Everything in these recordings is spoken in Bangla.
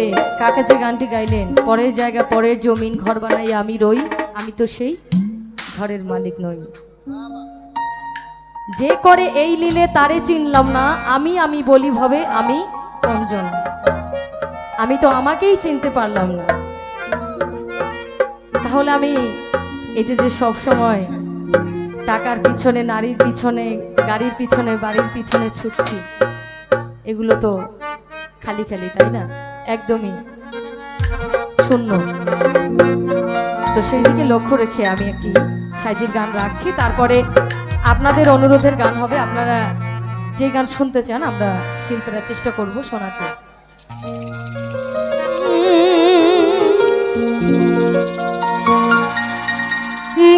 তবে কাকা যে গানটি গাইলেন? পরের জায়গা, পরের জমিন, ঘর বানাই আমি রই, আমি তো সেই ঘরের মালিক নই। যে করে এই লীলে তারে চিনলাম না, আমি আমি বলি ভাবে, আমি কোনজন আমি তো আমাকেই চিনতে পারলাম না। তাহলে আমি এই যে সব সময় টাকার পিছনে, নারীর পিছনে, গাড়ির পিছনে, বাড়ির পিছনে ছুটছি, এগুলো তো খালি খালি, তাই না? একদমই। শূন্য। তো সেই দিকে লক্ষ্য রেখে আমি একটি সাইজির গান রাখছি। তারপরে আপনাদের অনুরোধের গান হবে। আপনারা যে গান শুনতে চান, আমরা শিল্পীরা চেষ্টা করব শোনাতে।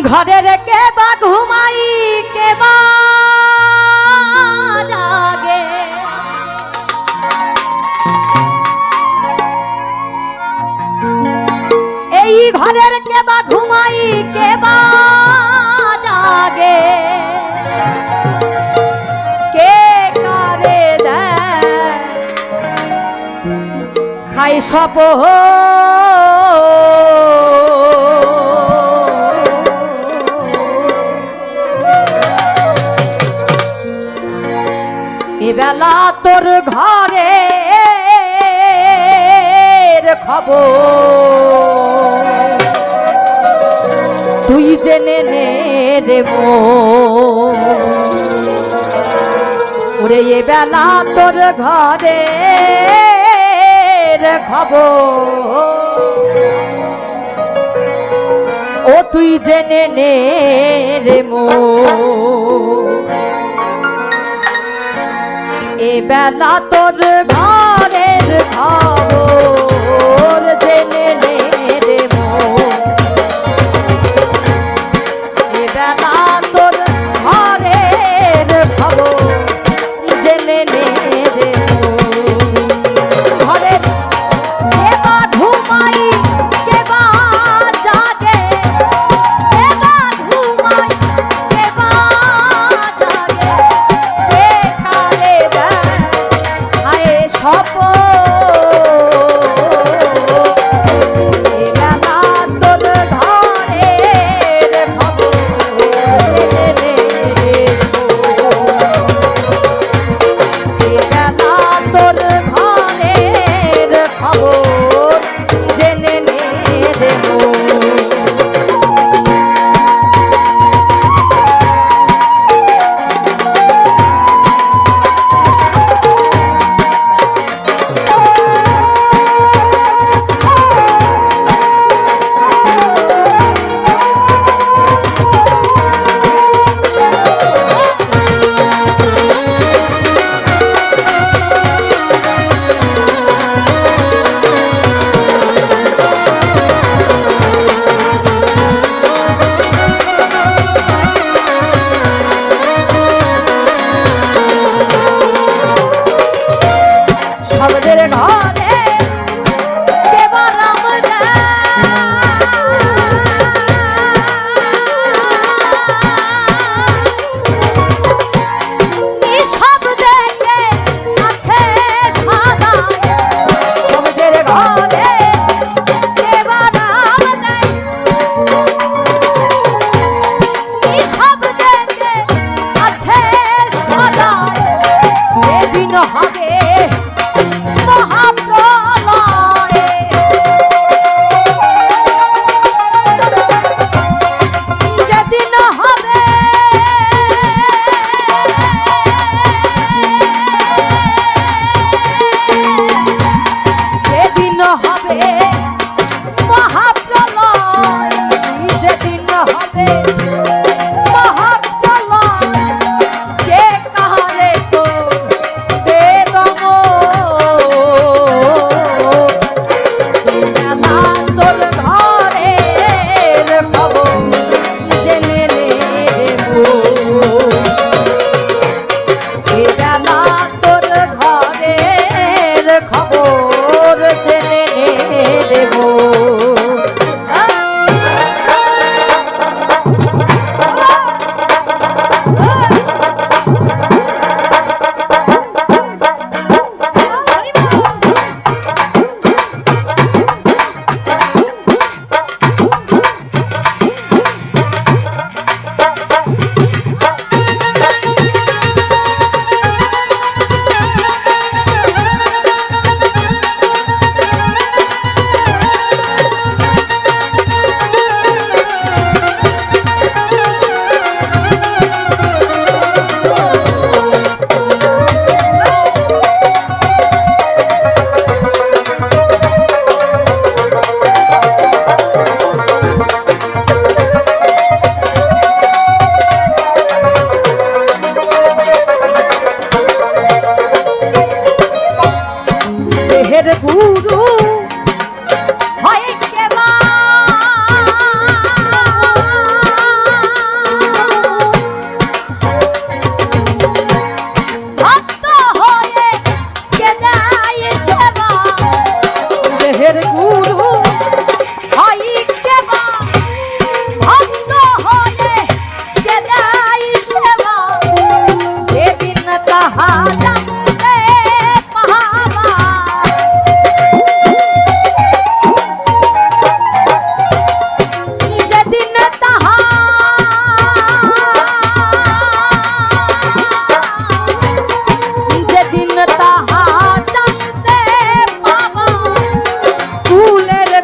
ঘরে রেখে বা ঘুমাই কে ঘরের কে বা ঘুমাই কে জাগে। কে কারে খাই সপ এবেলা তোর ঘরে খবর। তুই জেনে নে। ওরে, এ বেলা তোর ঘরে খবর। ও তুই জেনে নে রে মো এ বেলা তোর ঘরের খবর।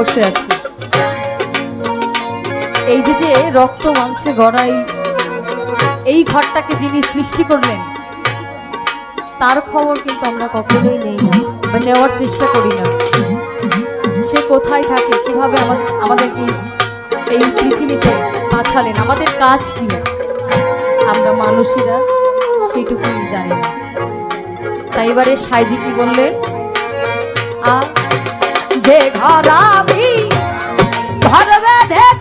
বসে আছি। এই যে যে রক্ত মাংসে গড়াই, এই ঘরটাকে যিনি সৃষ্টি করলেন, তার খবর কিন্তু আমরা কখনোই নেই না, বা নেওয়ার চেষ্টা করি না। সে কোথায় থাকে, কীভাবে আমা- আমাদেরকে এই- পৃথিবীতে পাঠালেন, আমাদের কাজ কি আমরা মানুষেরা সেটুকুই জানি না। তাই এবারে সাইজি কি বললেন? বেঁধে ঘর আমি ঘর বেঁধে